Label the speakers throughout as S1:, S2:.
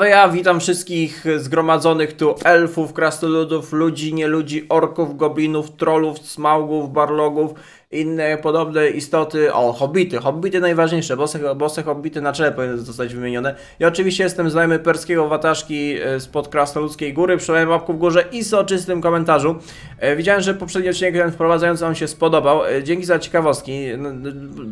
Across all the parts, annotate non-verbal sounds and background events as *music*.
S1: A ja witam wszystkich zgromadzonych tu elfów, krasnoludów, ludzi, nieludzi, orków, goblinów, trollów, smaugów, barlogów, inne podobne istoty. O, hobbity, hobbity najważniejsze, bose, bose hobbity na czele powinny zostać wymienione. Ja oczywiście jestem znajomy perskiego wataszki e, spod Krasnoludzkiej Góry, przyjąłem łapku w górze i soczystym komentarzu. E, Widziałem, że poprzedni odcinek ten wprowadzający Wam się spodobał. E, Dzięki za ciekawostki.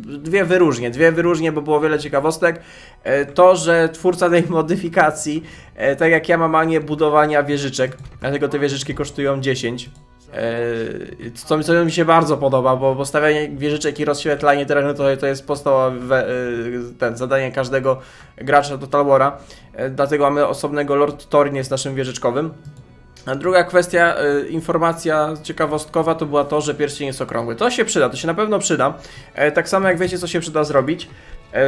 S1: Dwie wyróżnie, dwie wyróżnie, bo było wiele ciekawostek. E, To, że twórca tej modyfikacji, e, tak jak ja mam manię budowania wieżyczek, dlatego te wieżyczki kosztują 10. E, Co co mi się bardzo podoba, bo postawianie wieżyczek i rozświetlanie terenu to, to jest podstawowe e, ten, zadanie każdego gracza Total War'a. E, Dlatego mamy osobnego Lord Thorin jest naszym wieżyczkowym. A druga kwestia, informacja ciekawostkowa to była to, że pierścień jest okrągły. To się przyda, to się na pewno przyda. Tak samo jak wiecie, co się przyda zrobić.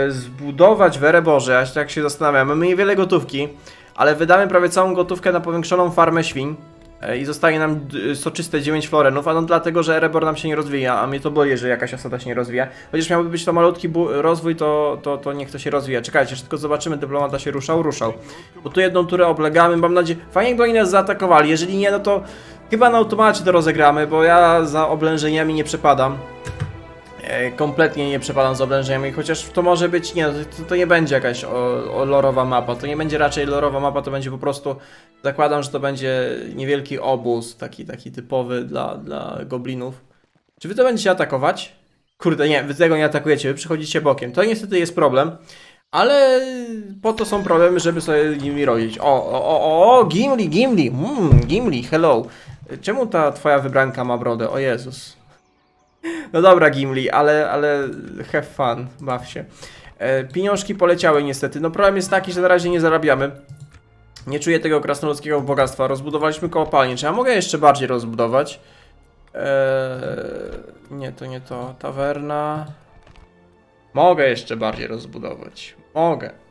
S1: Zbudować werę Boże, ja się tak się zastanawiam. Mamy niewiele gotówki, ale wydamy prawie całą gotówkę na powiększoną farmę świń. E, I zostaje nam d- soczyste 9 florenów, a no dlatego, że Erebor nam się nie rozwija, a mnie to boli, że jakaś osada się nie rozwija. Chociaż miałby być to malutki rozwój, to, to, to niech to się rozwija. Czekajcie, jeszcze tylko zobaczymy, dyplomata się ruszał, ruszał. Bo tu jedną turę oblegamy, mam nadzieję, fajnie jakby oni nas zaatakowali, jeżeli nie, no to chyba na automacie to rozegramy, bo ja za oblężeniami nie przepadam. E, kompletnie nie przepadam z oblężeniami, chociaż to może być, nie, to, to nie będzie jakaś o, o lorowa mapa, to nie będzie raczej lorowa mapa, to będzie po prostu, zakładam, że to będzie niewielki obóz, taki, taki typowy dla, dla goblinów. Czy wy to będziecie atakować? Kurde, nie, wy tego nie atakujecie, wy przychodzicie bokiem, to niestety jest problem, ale po to są problemy, żeby sobie nimi rodzić. O, o, o, o, Gimli, Gimli, mm, Gimli, hello. Czemu ta twoja wybranka ma brodę? O Jezus. No dobra, Gimli, ale, ale have fun, baw się. E, pieniążki poleciały niestety. No problem jest taki, że na razie nie zarabiamy. Nie czuję tego krasnoludzkiego bogactwa. Rozbudowaliśmy kopalnię. Czy ja mogę jeszcze bardziej rozbudować? Eee, nie, to nie to. Tawerna. Mogę jeszcze bardziej rozbudować. Mogę.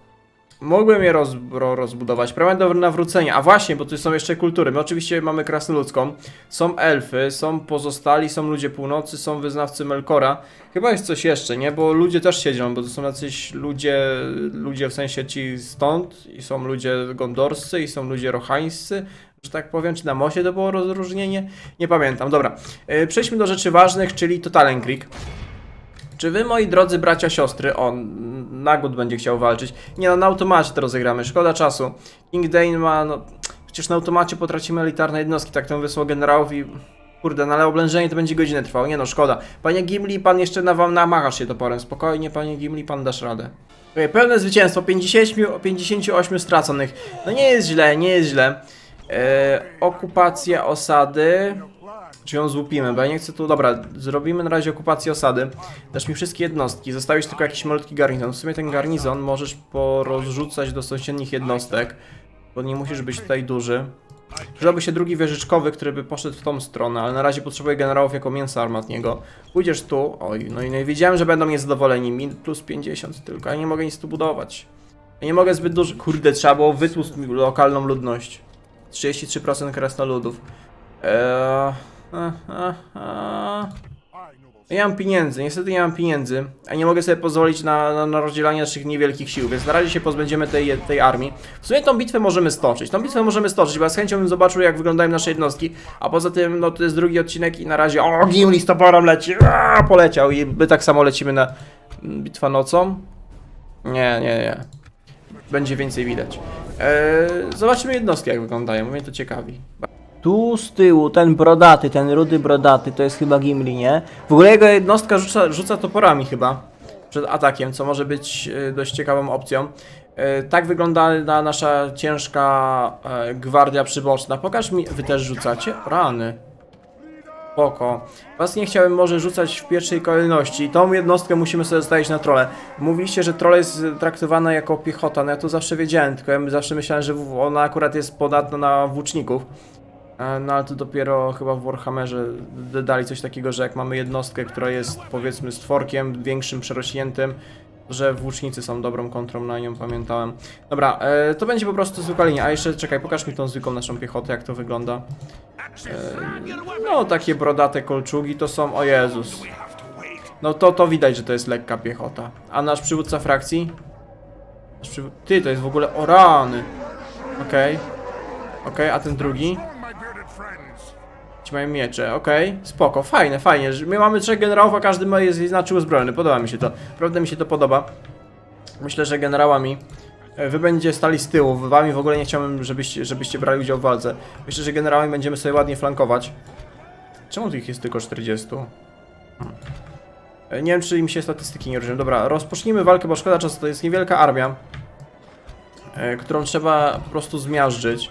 S1: Mogłem je roz, ro, rozbudować. Prawie do nawrócenia. A właśnie, bo tu są jeszcze kultury. My oczywiście mamy krasnoludzką. Są elfy, są pozostali, są ludzie północy, są wyznawcy Melkora. Chyba jest coś jeszcze, nie? Bo ludzie też siedzą, bo to są jacyś ludzie, ludzie w sensie ci stąd, i są ludzie gondorscy, i są ludzie rochańscy, że tak powiem. Czy na Mosie to było rozróżnienie? Nie pamiętam. Dobra, yy, przejdźmy do rzeczy ważnych, czyli Totalen Creek. Czy wy, moi drodzy bracia, siostry, on Nagud będzie chciał walczyć? Nie no, na automacie to rozegramy, szkoda czasu. King Dane ma, no, przecież na automacie potracimy elitarne jednostki, tak to wysłał generałów i... Kurde, no ale oblężenie to będzie godzinę trwało, nie no, szkoda. Panie Gimli, pan jeszcze na wam namachasz się toporem, spokojnie, panie Gimli, pan dasz radę. Okej, pełne zwycięstwo, 50, 58 straconych. No nie jest źle, nie jest źle. Eee, okupacja osady... Czy ją złupimy, bo ja nie chcę tu... Dobra, zrobimy na razie okupację osady. Dasz mi wszystkie jednostki, zostawisz tylko jakiś malutki garnizon. W sumie ten garnizon możesz porozrzucać do sąsiednich jednostek, bo nie musisz być tutaj duży. Przydałby się drugi wieżyczkowy, który by poszedł w tą stronę, ale na razie potrzebuję generałów jako mięsa armatniego. Pójdziesz tu, oj, no i no i wiedziałem, że będą niezadowoleni, min plus 50 tylko, ja nie mogę nic tu budować. Ja nie mogę zbyt dużo, kurde, trzeba było wytłuc lokalną ludność. 33% krasnoludów. Eee... a, a, a. Ja mam pieniędzy, niestety nie mam pieniędzy, a nie mogę sobie pozwolić na, na, na rozdzielanie naszych niewielkich sił, więc na razie się pozbędziemy tej, tej armii. W sumie tą bitwę możemy stoczyć, tą bitwę możemy stoczyć, bo ja z chęcią bym zobaczył jak wyglądają nasze jednostki, a poza tym, no to jest drugi odcinek i na razie, o, Gimli z toporem leci, aaa, poleciał i my tak samo lecimy na bitwa nocą. Nie, nie, nie. Będzie więcej widać. Eee, zobaczymy jednostki jak wyglądają, mnie to ciekawi. Tu z tyłu, ten brodaty, ten rudy brodaty, to jest chyba Gimli, nie? W ogóle jego jednostka rzuca, rzuca toporami chyba przed atakiem, co może być e, dość ciekawą opcją. E, Tak wygląda na nasza ciężka e, gwardia przyboczna. Pokaż mi, wy też rzucacie? Rany. Spoko. Was nie chciałem może rzucać w pierwszej kolejności. Tą jednostkę musimy sobie zostawić na trole. Mówiliście, że troll jest traktowana jako piechota. No ja to zawsze wiedziałem, tylko ja zawsze myślałem, że ona akurat jest podatna na włóczników. E, No ale to dopiero chyba w Warhammerze dodali coś takiego, że jak mamy jednostkę, która jest powiedzmy stworkiem większym, przerośniętym, że włócznicy są dobrą kontrą na nią, pamiętałem. Dobra, e, to będzie po prostu zwykła linia. A jeszcze czekaj, pokaż mi tą zwykłą naszą piechotę, jak to wygląda. E, no, takie brodate kolczugi to są, o Jezus. No to, to widać, że to jest lekka piechota. A nasz przywódca frakcji? Ty, to jest w ogóle o rany. Okej. Okej, a ten drugi? Ci mają miecze, okej, spoko, fajne, fajnie. My mamy trzech generałów, a każdy ma jest inaczej uzbrojony. Podoba mi się to. Naprawdę mi się to podoba. Myślę, że generałami e, wy będziecie stali z tyłu. Wami w ogóle nie chciałbym, żebyście, żebyście brali udział w walce. Myślę, że generałami będziemy sobie ładnie flankować. Czemu tu ich jest tylko 40? Hmm. E, Nie wiem, czy im się statystyki nie różnią. Dobra, rozpocznijmy walkę, bo szkoda czasu. To jest niewielka armia, e, którą trzeba po prostu zmiażdżyć.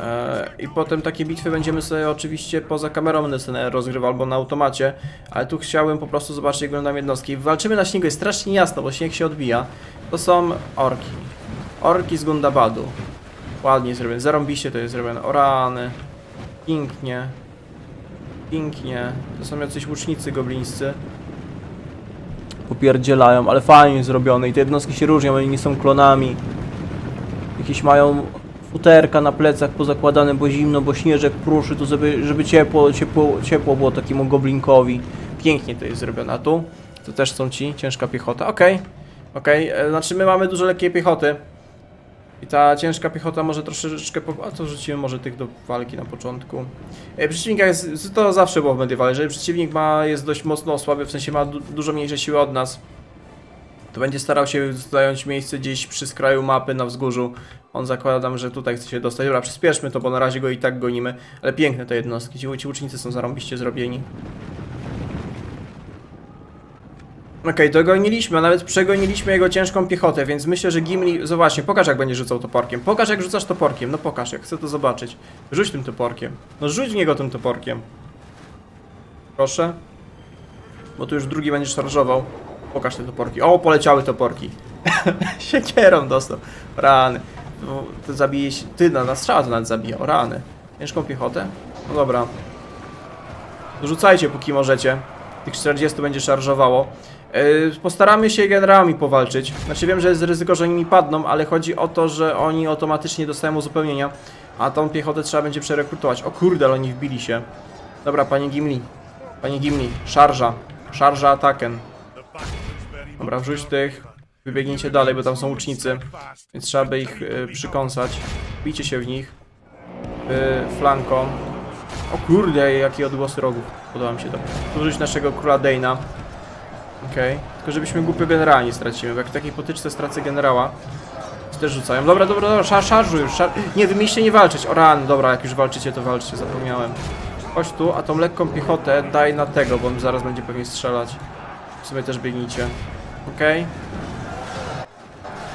S1: E, I potem takie bitwy będziemy sobie oczywiście poza kamerą NSN rozgrywał albo na automacie, ale tu chciałem po prostu zobaczyć jak wyglądają jednostki. Walczymy na śniegu, jest strasznie jasno, bo śnieg się odbija. To są orki. Orki z Gundabadu. Ładnie zrobione, zarąbiście to jest zrobione. Orany. Pięknie. Pięknie. To są jacyś łucznicy goblińscy. Popierdzielają, ale fajnie zrobione i te jednostki się różnią, oni nie są klonami. Jakieś mają futerka na plecach pozakładane, bo zimno, bo śnieżek pruszy, to żeby, żeby ciepło, ciepło, ciepło było takiemu goblinkowi. Pięknie to jest zrobione. A tu? To też są ci, ciężka piechota. Okej, okej, e, znaczy my mamy dużo lekkiej piechoty. I ta ciężka piechota może troszeczkę... Po... A to rzucimy może tych do walki na początku. E, Przeciwnika jest... To zawsze było w mediewale. Jeżeli przeciwnik ma, jest dość mocno osłabiony, w sensie ma du dużo mniejsze siły od nas, to będzie starał się zająć miejsce gdzieś przy skraju mapy na wzgórzu. On zakładam, że tutaj chce się dostać. Dobra, przyspieszmy to, bo na razie go i tak gonimy. Ale piękne te jednostki. Ci, ci łucznicy są zarąbiście zrobieni. Okej, dogoniliśmy, a nawet przegoniliśmy jego ciężką piechotę, więc myślę, że Gimli... Zobaczcie, pokaż jak będzie rzucał toporkiem. Pokaż jak rzucasz toporkiem. No pokaż, jak chcę to zobaczyć. Rzuć tym toporkiem. No rzuć w niego tym toporkiem. Proszę. Bo tu już drugi będzie szarżował. Pokaż te toporki. O, poleciały toporki. *laughs* Siekierą dostał. Rany. To zabije się. Ty, na, na strzała to nawet zabija. O, rany. Ciężką piechotę? No dobra. Rzucajcie póki możecie. Tych 40 będzie szarżowało. Yy, postaramy się generałami powalczyć. Znaczy wiem, że jest ryzyko, że oni mi padną, ale chodzi o to, że oni automatycznie dostają uzupełnienia, a tą piechotę trzeba będzie przerekrutować. O kurde, oni wbili się. Dobra, panie Gimli. Panie Gimli, szarża. Szarża ataken. Dobra, wrzuć tych. Wybiegnijcie dalej, bo tam są łucznicy. Więc trzeba by ich y, przykąsać. Bijcie się w nich. Y, flanką. O kurde, jakie odgłosy rogów. Podoba mi się to. Tu wrzuć naszego króla Dejna. Okej. Tylko żebyśmy głupio generała nie stracimy, bo jak w takiej potyczce stracę generała, też rzucają. Dobra, dobra, dobra, szar, szarżuj już. Szar... Nie, wy mieliście nie walczyć. O ran, dobra, jak już walczycie, to walczcie, zapomniałem. Chodź tu, a tą lekką piechotę daj na tego, bo on zaraz będzie pewnie strzelać. W sumie też biegnijcie. Okej.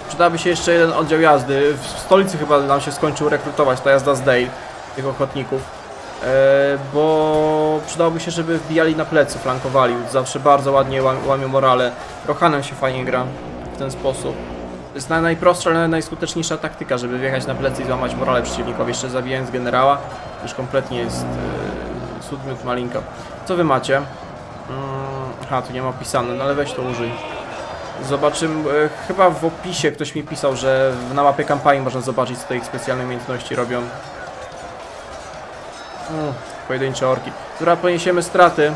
S1: Przydałaby się jeszcze jeden oddział jazdy. W stolicy chyba nam się skończył rekrutować ta jazda z Dale, tych ochotników. E, bo przydałoby się, żeby wbijali na plecy, flankowali. Zawsze bardzo ładnie łam, łamią morale. Rohanem się fajnie gra w ten sposób. To jest naj, najprostsza, ale najskuteczniejsza taktyka, żeby wjechać na plecy i złamać morale przeciwnikowi. Jeszcze zabijając generała, już kompletnie jest e, sudmiot malinka. Co wy macie? Mm, aha, tu nie ma opisane, no ale weź to użyj. Zobaczymy, e, chyba w opisie ktoś mi pisał, że na mapie kampanii można zobaczyć, co te ich specjalne umiejętności robią. Mm, pojedyncze orki. Która poniesiemy straty.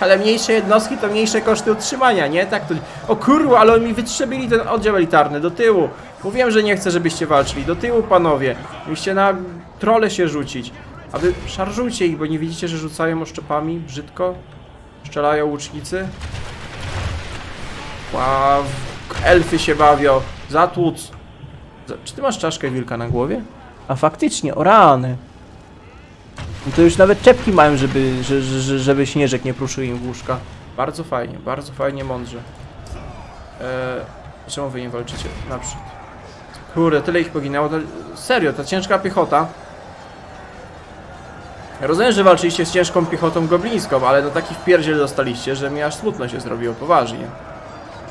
S1: Ale mniejsze jednostki to mniejsze koszty utrzymania, nie? Tak to... O kurwa, ale oni mi wytrzebili ten oddział elitarny do tyłu. Mówiłem, że nie chcę, żebyście walczyli. Do tyłu, panowie. Mieliście na trole się rzucić. A wy szarżujcie ich, bo nie widzicie, że rzucają oszczepami brzydko? Strzelają łucznicy? Wow, elfy się bawią. Zatłuc. Za- Czy ty masz czaszkę wilka na głowie? A faktycznie, o rany. No to już nawet czepki mają, żeby, że- że- że- żeby śnieżek nie pruszył im w łóżka. Bardzo fajnie, bardzo fajnie, mądrze. Eee, czemu wy nie walczycie naprzód? Kurde, tyle ich poginęło. To, serio, ta ciężka piechota. Rozumiem, że walczyliście z ciężką piechotą goblińską, ale no taki wpierdziel dostaliście, że mi aż smutno się zrobiło, poważnie.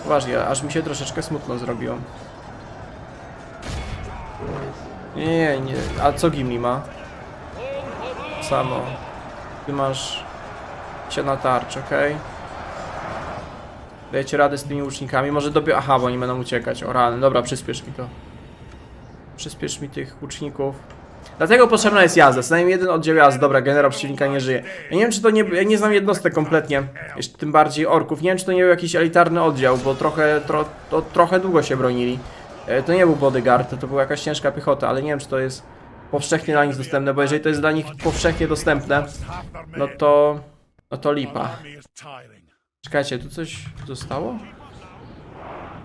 S1: Poważnie, aż mi się troszeczkę smutno zrobiło. Nie, nie, nie. A co Gimli ma? Samo. Ty masz siana tarcz, okej? Dajecie radę z tymi łucznikami? Może dobie... Aha, bo oni będą uciekać. O rany, dobra, przyspiesz mi to. Przyspiesz mi tych łuczników. Dlatego potrzebna jest jazda. Co najmniej jeden oddział jazdy. Dobra, generał przeciwnika nie żyje. Ja nie wiem, czy to nie... Ja nie znam jednostek kompletnie. Jeszcze tym bardziej orków. Nie wiem, czy to nie był jakiś elitarny oddział, bo trochę... Tro, to, trochę długo się bronili. E, To nie był bodyguard, to, była jakaś ciężka piechota, ale nie wiem, czy to jest powszechnie dla nich dostępne, bo jeżeli to jest dla nich powszechnie dostępne, no to... no to lipa. Czekajcie, tu coś zostało?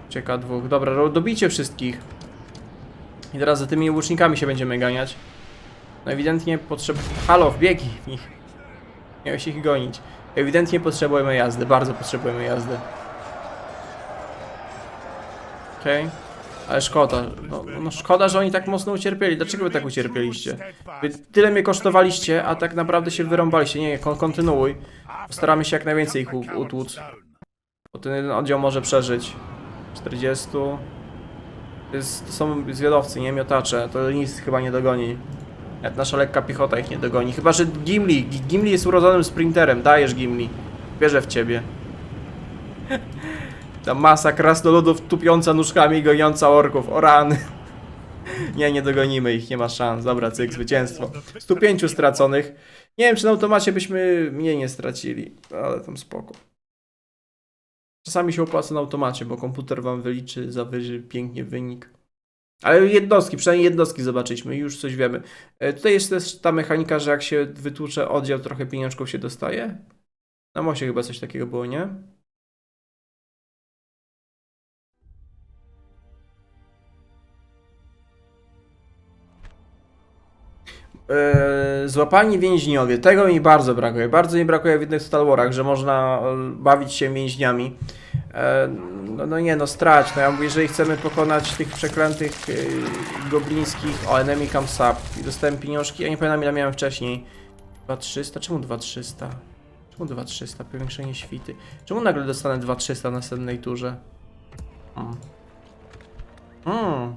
S1: Czeka dwóch. Dobra, dobijcie wszystkich. I teraz za tymi łucznikami się będziemy ganiać. No ewidentnie potrzeb... Halo, wbiegnij w nich. Miałeś ich gonić. Ewidentnie potrzebujemy jazdy, bardzo potrzebujemy jazdy. Okej. Ale szkoda. No, no szkoda, że oni tak mocno ucierpieli. Dlaczego wy tak ucierpieliście? Wy tyle mnie kosztowaliście, a tak naprawdę się wyrąbaliście. Nie, kon kontynuuj. Postaramy się jak najwięcej ich utłuc. Bo ten jeden oddział może przeżyć. 40. To, jest, to są zwiadowcy, nie miotacze. To nic chyba nie dogoni. Nasza lekka piechota ich nie dogoni. Chyba, że Gimli. Gi- Gimli jest urodzonym sprinterem. Dajesz Gimli. Wierzę w ciebie. Ta masa krasnoludów tupiąca nóżkami i goniąca orków. O rany. Nie, nie dogonimy ich, nie ma szans. Dobra, cyk, zwycięstwo. 105 straconych. Nie wiem, czy na automacie byśmy mniej nie stracili, ale tam spoko. Czasami się opłaca na automacie, bo komputer wam wyliczy, zawyży pięknie wynik. Ale jednostki, przynajmniej jednostki zobaczyliśmy, już coś wiemy. E, Tutaj jest też ta mechanika, że jak się wytłucze oddział, trochę pieniążków się dostaje. Na mosie chyba coś takiego było, nie? Eee, złapani więźniowie. Tego mi bardzo brakuje. Bardzo mi brakuje w innych Star Warach, że można e, bawić się więźniami. E, no, no nie, no strać. No ja mówię, jeżeli chcemy pokonać tych przeklętych e, goblińskich, o enemy comes up i dostałem pieniążki, ja nie pamiętam ile miałem wcześniej. 2300? Czemu 2300? Czemu 2300? Powiększenie świty. Czemu nagle dostanę 2300 w następnej turze? Hmm.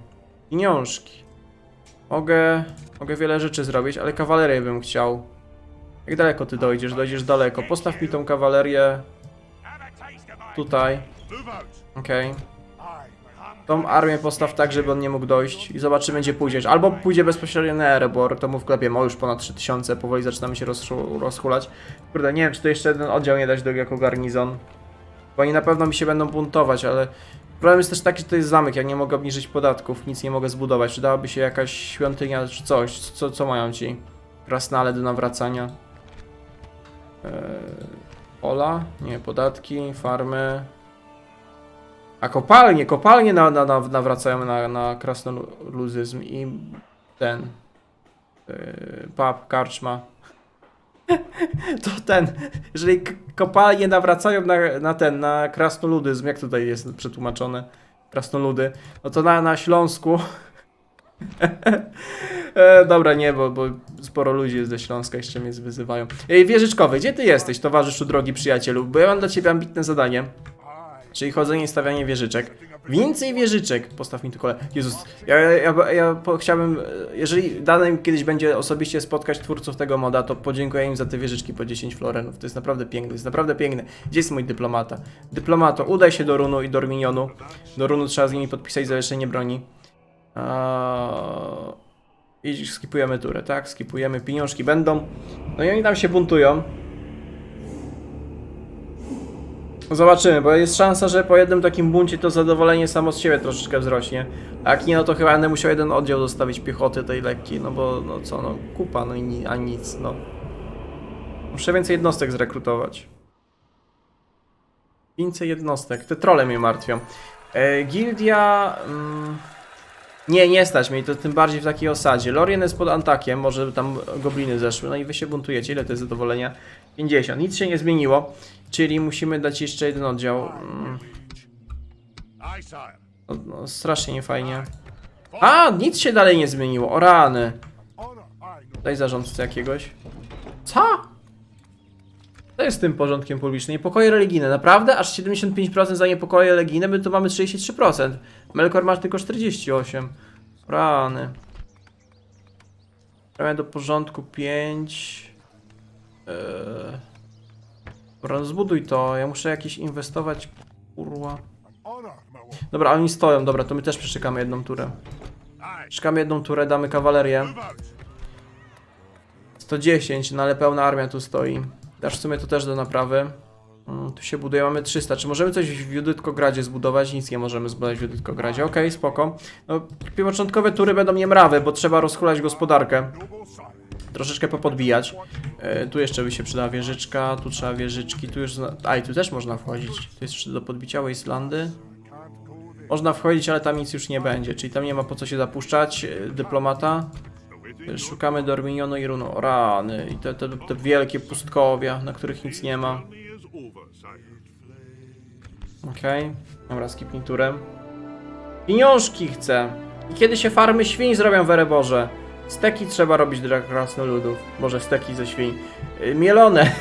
S1: Pieniążki. Mogę, mogę wiele rzeczy zrobić, ale kawalerię bym chciał. Jak daleko ty dojdziesz? Dojdziesz daleko. Postaw mi tą kawalerię tutaj. Okej. Tą armię postaw tak, żeby on nie mógł dojść i zobaczymy gdzie pójdziesz. Albo pójdzie bezpośrednio na Erebor, to mu wklepie, ma już ponad 3000, powoli zaczynamy się rozchu- rozchulać. Kurde, nie wiem czy to jeszcze jeden oddział nie dać do jako garnizon. Bo oni na pewno mi się będą buntować, ale problem jest też taki, że to jest zamek, ja nie mogę obniżyć podatków, nic nie mogę zbudować. Przydałaby się jakaś świątynia czy coś, co, co mają ci? Krasnale do nawracania. Eee, pola? Nie, podatki, farmy. A kopalnie, kopalnie na, na, na, nawracają na, na krasnoluzyzm i ten yy, pub, karczma. *laughs* to ten, jeżeli kopalnie nawracają na, na ten, na krasnoludyzm, jak tutaj jest przetłumaczone, krasnoludy, no to na, na Śląsku *laughs* E, dobra, nie, bo, bo sporo ludzi jest ze Śląska, jeszcze mnie wyzywają. Ej, Wieżyczkowy, gdzie ty jesteś, towarzyszu drogi przyjacielu? Bo ja mam dla ciebie ambitne zadanie. Czyli chodzenie i stawianie wieżyczek. Więcej wieżyczek! Postaw mi tu kole. Jezus, ja, ja, ja po, chciałbym, e, jeżeli dane mi kiedyś będzie osobiście spotkać twórców tego moda, to podziękuję im za te wieżyczki po 10 florenów. To jest naprawdę piękne, jest naprawdę piękne. Gdzie jest mój dyplomata? Dyplomato, udaj się do Runu i do Orminionu. Do Runu trzeba z nimi podpisać zawieszenie broni. Eee, I skipujemy turę, tak? Skipujemy, pieniążki będą. No i oni tam się buntują. Zobaczymy, bo jest szansa, że po jednym takim buncie to zadowolenie samo z siebie troszeczkę wzrośnie. A jak nie, no to chyba będę musiał jeden oddział zostawić piechoty tej lekkiej, no bo no co, no kupa, no i a nic, no. Muszę więcej jednostek zrekrutować. Więcej jednostek, te trole mnie martwią. E, gildia... Mm, nie, nie stać mnie, to tym bardziej w takiej osadzie. Lorien jest pod Antakiem, może tam gobliny zeszły, no i wy się buntujecie. Ile to jest zadowolenia? 50. Nic się nie zmieniło, czyli musimy dać jeszcze jeden oddział. Mm, no, no, strasznie niefajnie. A, nic się dalej nie zmieniło, o rany. Daj zarządcę jakiegoś. Co? To jest tym porządkiem publicznym. Niepokoje religijne, naprawdę? Aż 75% za niepokoje religijne, my tu mamy 33%. Melkor masz tylko 48%. Rany. Prawie do porządku 5. Eee... Zbuduj to. Ja muszę jakieś inwestować. Kurwa. Dobra, oni stoją. Dobra, to my też przeczekamy jedną turę. Czekamy jedną turę, damy kawalerię. 110, no ale pełna armia tu stoi. Dasz w sumie to też do naprawy. Mm, Tu się buduje, mamy 300. Czy możemy coś w Judytkogradzie zbudować? Nic nie możemy zbudować w Judytkogradzie. Okej, spoko. No, początkowe tury będą niemrawe, bo trzeba rozchulać gospodarkę. Troszeczkę popodbijać. E, tu jeszcze by się przydała wieżyczka, tu trzeba wieżyczki, tu już... A, i tu też można wchodzić. Tu jest jeszcze do podbicia Wastelandy. Można wchodzić, ale tam nic już nie będzie, czyli tam nie ma po co się zapuszczać. E, Dyplomata. E, Szukamy Dorminionu i Runo. O, Rany. I te, te, te wielkie pustkowia, na których nic nie ma. Okej, dobra, skipnij turem. Pieniążki chcę. I kiedy się farmy świń zrobią w? Steki trzeba robić dla krasnoludów. Może steki ze świń. Yy, Mielone.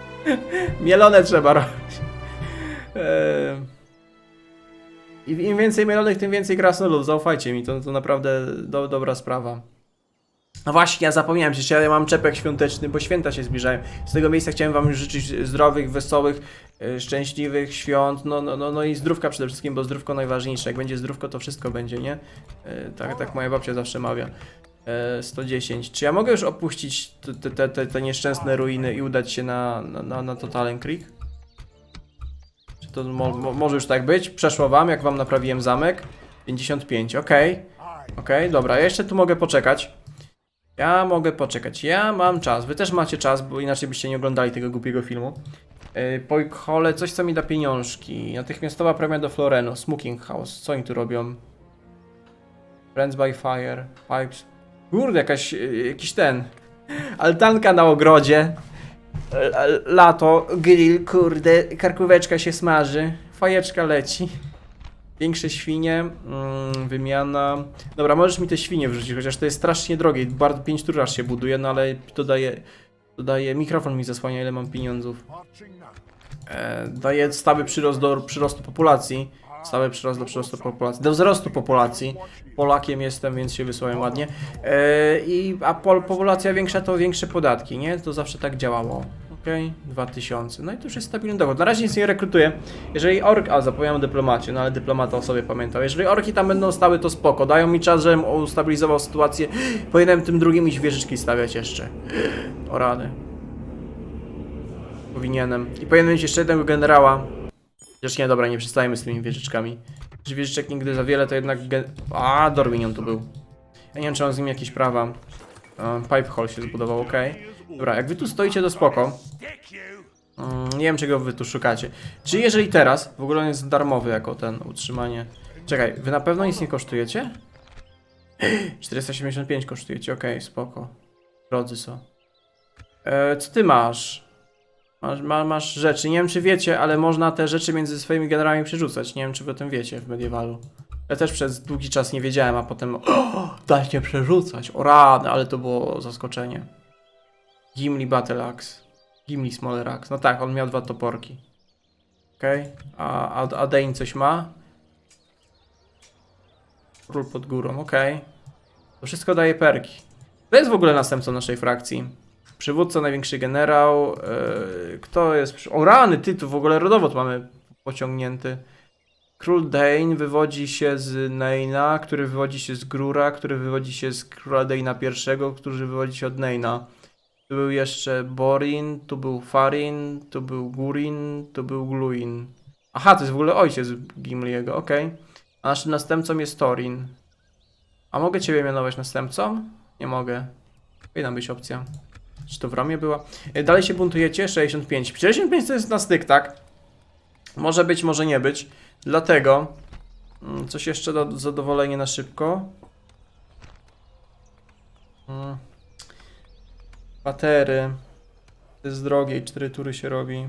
S1: *laughs* mielone trzeba robić. I im więcej mielonych, tym więcej krasnoludów. Zaufajcie mi, to, to naprawdę do, dobra sprawa. No właśnie, ja zapomniałem, że ja mam czepek świąteczny, bo święta się zbliżają. Z tego miejsca chciałem wam życzyć zdrowych, wesołych, e, szczęśliwych świąt, no, no, no, no i zdrówka przede wszystkim, bo zdrówko najważniejsze. Jak będzie zdrówko, to wszystko będzie, nie? E, Tak, tak moja babcia zawsze mawia. E, 110. Czy ja mogę już opuścić te, te, te, te nieszczęsne ruiny i udać się na, na, na, Totalen Creek? Czy to mo, mo, może już tak być? Przeszło wam, jak wam naprawiłem zamek? 55, okej. Okej, dobra, ja jeszcze tu mogę poczekać. Ja mogę poczekać. Ja mam czas. Wy też macie czas, bo inaczej byście nie oglądali tego głupiego filmu. Yy, Pojkhole, coś co mi da pieniążki. Natychmiastowa premia do Floreno. Smoking House. Co oni tu robią? Friends by Fire. Pipes. Kurde, jakaś, yy, jakiś ten. Altanka na ogrodzie. L- Lato, grill, kurde, karkóweczka się smaży. Fajeczka leci. Większe świnie, mm, wymiana. Dobra, możesz mi te świnie wrzucić, chociaż to jest strasznie drogie. Bardzo 5 tur aż się buduje, no ale to daje. Mikrofon mi zasłania, ile mam pieniądzów. E, daje stały przyrost do przyrostu populacji. Stały przyrost do przyrostu populacji. Do wzrostu populacji. Polakiem jestem, więc się wysłałem ładnie. E, i, a pol, populacja większa to większe podatki, nie? To zawsze tak działało. Okej, 2000. No i to już jest stabilny dochód. Na razie nic nie rekrutuję. Jeżeli ork. A zapomniałem o dyplomacie, no ale dyplomata o sobie pamiętał. Jeżeli orki tam będą stały, to spoko. Dają mi czas, żebym ustabilizował sytuację. Powinienem tym drugim iść wieżyczki stawiać jeszcze. O rady. Powinienem. I powinienem mieć jeszcze jednego generała. Chociaż nie, dobra, nie przestajemy z tymi wieżyczkami. Że wieżyczek nigdy za wiele, to jednak. Gen... A, Dorminion tu był. Ja nie wiem, czy mam z nim jakieś prawa. E, Pipe hole się zbudował, ok. Dobra, jak wy tu stoicie, to spoko. Mm, nie wiem, czego wy tu szukacie. Czy jeżeli teraz, w ogóle on jest darmowy jako ten, utrzymanie. Czekaj, wy na pewno nic nie kosztujecie? *gasps* 475 kosztujecie, okej, spoko. Drodzy są. E, co ty masz? Masz, ma, masz rzeczy, nie wiem czy wiecie, ale można te rzeczy między swoimi generałami przerzucać. Nie wiem czy wy o tym wiecie w Medievalu. Ja też przez długi czas nie wiedziałem, a potem o, *gasps* da się przerzucać. O rany, ale to było zaskoczenie. Gimli Battle Axe. Gimli Smaller Axe. No tak, on miał dwa toporki. Okej. A, a, a Dane coś ma? Król pod górą, okej. To wszystko daje perki. To jest w ogóle następcą naszej frakcji. Przywódca, największy generał. Yy, kto jest? O rany, ty tu w ogóle rodowód mamy pociągnięty. Król Dane wywodzi się z Neina, który wywodzi się z Grura, który wywodzi się z króla Dane'a I, który wywodzi się od Neina. Tu był jeszcze Borin, tu był Farin, tu był Gurin, tu był Gluin. Aha, to jest w ogóle ojciec Gimliego, okej. A naszym następcą jest Thorin. A mogę ciebie mianować następcą? Nie mogę. Powinna być opcja. Czy to w ramie była? E, Dalej się buntujecie? 65. 65 to jest na styk, tak? Może być, może nie być. Dlatego mm, coś jeszcze do zadowolenia na szybko. Mm. Batery. To jest drogie 4 tury się robi.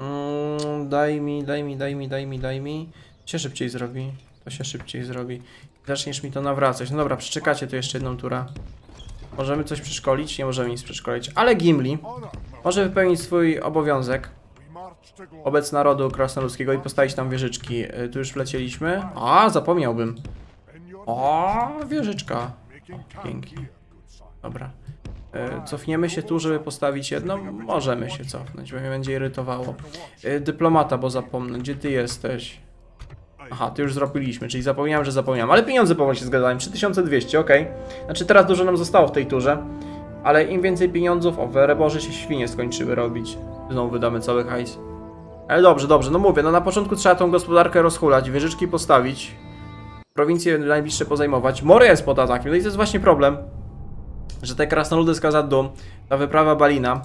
S1: Mm, daj mi, daj mi, daj mi, daj mi, daj mi. To się szybciej zrobi. To się szybciej zrobi. Zaczniesz mi to nawracać. No dobra, przeczekacie tu jeszcze jedną turę. Możemy coś przeszkolić? Nie możemy nic przeszkolić. Ale Gimli może wypełnić swój obowiązek wobec narodu krasnoludzkiego i postawić tam wieżyczki. Y, Tu już wlecieliśmy. A, zapomniałbym. O, wieżyczka. O, pięknie. Dobra. Y, Cofniemy się tu, żeby postawić jedną? Możemy się cofnąć, bo mnie będzie irytowało. Y, Dyplomata, bo zapomnę. Gdzie ty jesteś? Aha, to już zrobiliśmy, czyli zapomniałem, że zapomniałem. Ale pieniądze powoli się zgadzają. 3200, ok. Znaczy teraz dużo nam zostało w tej turze. Ale im więcej pieniądzów, o, w Ereboże się świnie skończyły robić. Znowu wydamy cały hajs. Ale dobrze, dobrze, no mówię, no na początku trzeba tą gospodarkę rozhulać, wieżyczki postawić. Prowincje najbliższe pozajmować. Moria jest pod atakiem, no i to jest właśnie problem. Że te krasnoludy z Kazaddu, ta wyprawa Balina,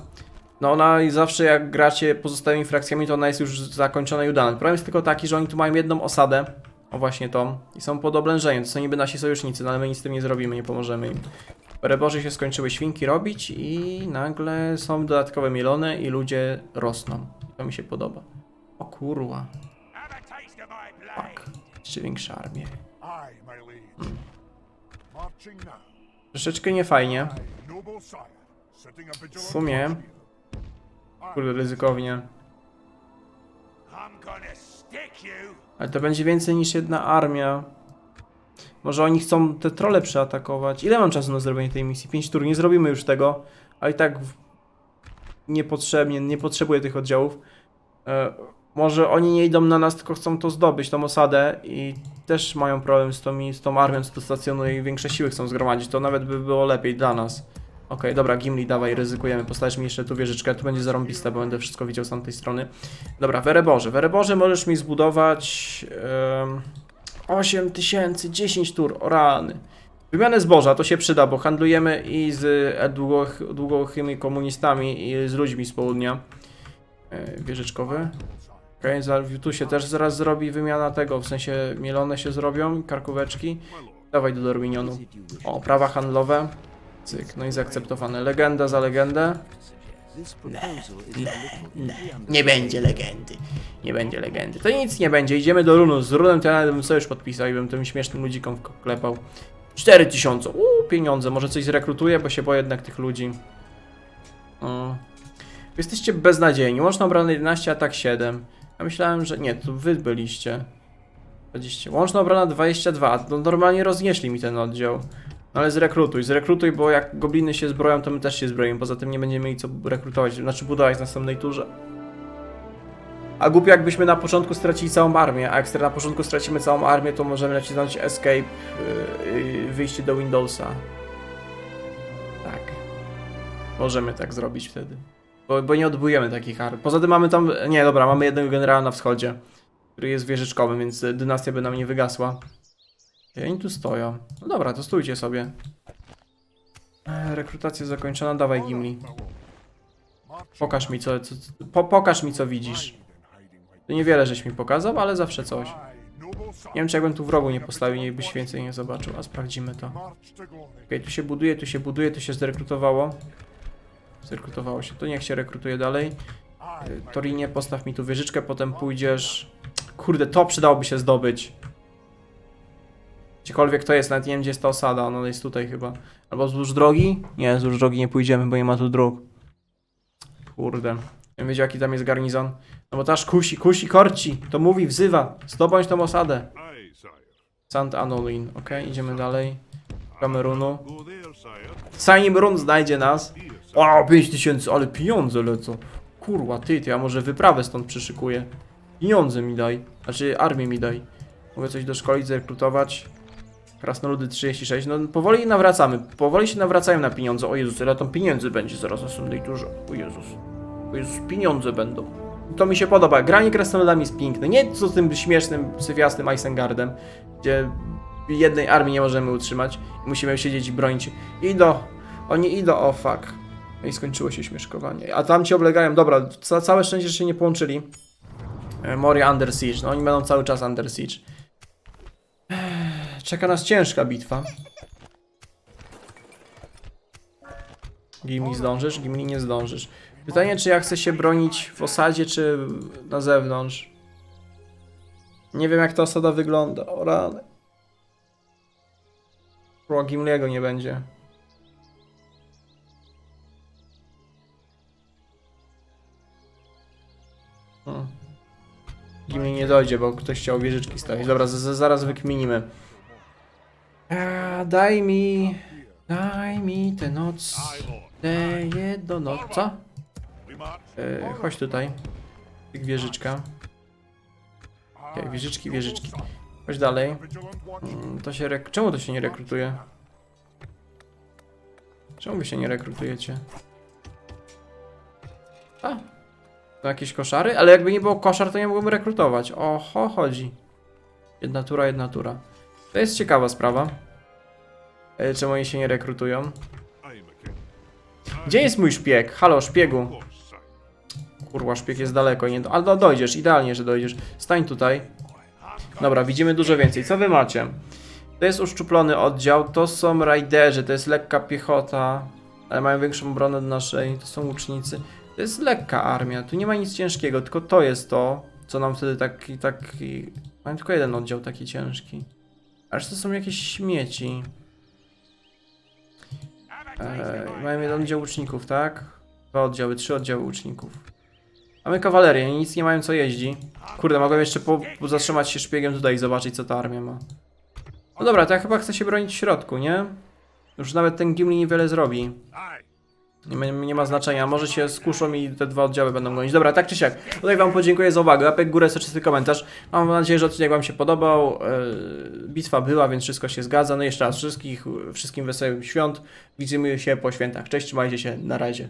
S1: no ona zawsze jak gracie pozostałymi frakcjami, to ona jest już zakończona i udana. Problem jest tylko taki, że oni tu mają jedną osadę, o właśnie tą, i są pod oblężeniem. To są niby nasi sojusznicy, no ale my nic z tym nie zrobimy, nie pomożemy im. Reboże się skończyły świnki robić i nagle są dodatkowe mielone i ludzie rosną. To mi się podoba. O kurwa, fuck. Jeszcze większa.
S2: Marching now.
S1: Troszeczkę niefajnie. W sumie, kurde, ryzykownie. Ale to będzie więcej niż jedna armia. Może oni chcą te trole przeatakować. Ile mam czasu na zrobienie tej misji? 5 tur. Nie zrobimy już tego. A i tak niepotrzebnie, nie potrzebuję tych oddziałów. E, może oni nie idą na nas, tylko chcą to zdobyć, tą osadę i też mają problem z tą, z tą armią, co stacjonuje i większe siły chcą zgromadzić. To nawet by było lepiej dla nas. Okej, dobra, Gimli, dawaj, ryzykujemy. Postawisz mi jeszcze tu wieżyczkę, tu będzie zarąbiste, bo będę wszystko widział z tamtej strony. Dobra, Wereboże. Wereboże możesz mi zbudować... Um, 8 tysięcy, 10 tur, o rany. Wymianę zboża, to się przyda, bo handlujemy i z e, długochy- długochymi komunistami i z ludźmi z południa. E, wieżyczkowy. Okej, tu się też zaraz zrobi wymiana tego, w sensie mielone się zrobią, karkóweczki. Dawaj do Dorminionu. O, prawa handlowe. Cyk, no i zaakceptowane. Legenda za legendę. Nie będzie legendy. Nie będzie legendy. To nic nie będzie. Idziemy do Runu. Z Runem to ja nawet bym sobie już podpisał i bym tym śmiesznym ludzikom klepał. 4000. Uuu, pieniądze. Może coś zrekrutuję, bo się boję jednak tych ludzi. Mm. Jesteście beznadziejni. Łączna obrona 11, atak 7. Ja myślałem, że... Nie, to wy byliście. 20. Łączna obrona 22. No normalnie roznieśli mi ten oddział. No ale zrekrutuj, zrekrutuj, bo jak gobliny się zbroją, to my też się zbroimy. Poza tym nie będziemy mieli co rekrutować, znaczy budować w następnej turze. A głupio jakbyśmy na początku stracili całą armię, a jak na początku stracimy całą armię, to możemy nacisnąć escape, yy, yy, wyjście do Windowsa. Tak. Możemy tak zrobić wtedy. Bo, bo nie odbujemy takich armii. Poza tym mamy tam, nie dobra, mamy jednego generała na wschodzie, który jest wieżyczkowym, więc dynastia by nam nie wygasła. I oni tu stoją. No dobra, to stójcie sobie. E, rekrutacja zakończona, dawaj Gimli. Pokaż mi co, co, po, pokaż mi co widzisz. To niewiele żeś mi pokazał, ale zawsze coś. Nie wiem czy jakbym tu wrogu nie postawił, niech byś więcej nie zobaczył, a sprawdzimy to. Okej, tu się buduje, tu się buduje, tu się zrekrutowało. Zrekrutowało się, to niech się rekrutuje dalej. E, Torinie, postaw mi tu wieżyczkę, potem pójdziesz... Kurde, to przydałoby się zdobyć. Gdziekolwiek to jest, nawet nie wiem gdzie jest ta osada, ona jest tutaj chyba. Albo wzdłuż drogi? Nie, wzdłuż drogi nie pójdziemy, bo nie ma tu dróg. Kurde. Nie wiedział jaki tam jest garnizon. No bo też kusi, kusi, korci. To mówi, wzywa. Zdobądź tą osadę. Sant Anolin. Okej, idziemy dalej. Kamerunu. Zanim Run znajdzie nas. O, 5000, ale pieniądze lecą. Kurwa, ty, to ja może wyprawę stąd przyszykuję. Pieniądze mi daj. Znaczy, armię mi daj. Mogę coś doszkolić, zrekrutować. Krasnoludy 36. No, powoli nawracamy. Powoli się nawracają na pieniądze. O Jezus, ile tam pieniędzy będzie zaraz na następnej turze. O Jezus. O Jezus, pieniądze będą. To mi się podoba. Granie krasnoludami jest piękne. Nie co tym śmiesznym, syfiastym Isengardem, gdzie jednej armii nie możemy utrzymać. Musimy siedzieć i bronić. Idą. Oni idą. O fuck. No i skończyło się śmieszkowanie. A tam ci oblegają. Dobra, ca całe szczęście, że się nie połączyli. E, Moria Under Siege. No oni będą cały czas Under Siege. Czeka nas ciężka bitwa. Gimli zdążysz? Gimli nie zdążysz. Pytanie, czy ja chcę się bronić w osadzie, czy na zewnątrz? Nie wiem, jak ta osada wygląda. O rany. Gimliego nie będzie. Gimli nie dojdzie, bo ktoś chciał wieżyczki stawić. Dobra, zaraz wykminimy. A, daj mi... Daj mi tę noc... Noca.
S3: We march.
S1: E, chodź tutaj. Wieżyczka. Okej, wieżyczki, wieżyczki. Chodź dalej. Mm, To się rek... Czemu to się nie rekrutuje? Czemu wy się nie rekrutujecie? A. Jakieś koszary? Ale jakby nie było koszar, to nie mogłem rekrutować. Oho, chodzi. Jedna tura, jedna tura. To jest ciekawa sprawa. E, Czemu oni się nie rekrutują? Gdzie jest mój szpieg? Halo, szpiegu. Kurwa, szpieg jest daleko, nie do... Ale dojdziesz, idealnie, że dojdziesz. Stań tutaj. Dobra, widzimy dużo więcej. Co wy macie? To jest uszczuplony oddział, to są rajderzy, to jest lekka piechota, ale mają większą obronę od naszej, to są łucznicy. To jest lekka armia, tu nie ma nic ciężkiego, tylko to jest to, co nam wtedy taki, taki... Mam tylko jeden oddział taki ciężki. Aż to są jakieś śmieci. Eee,
S4: of my
S1: mają jeden oddział łuczników, tak? Dwa oddziały, trzy oddziały łuczników. Mamy kawalerię, nic nie mają co jeździ. Kurde, mogłem jeszcze po, po zatrzymać się szpiegiem tutaj i zobaczyć co ta armia ma. No dobra, to ja chyba chcę się bronić w środku, nie? Już nawet ten Gimli niewiele zrobi. Nie ma, nie ma znaczenia, może się skuszą i te dwa oddziały będą gonić. Dobra, tak czy siak. Tutaj wam podziękuję za uwagę. Łapek górę, soczysty komentarz. Mam nadzieję, że odcinek wam się podobał. Yy, bitwa była, więc wszystko się zgadza. No i jeszcze raz wszystkich, wszystkim wesołych świąt. Widzimy się po świętach. Cześć, trzymajcie się, na razie.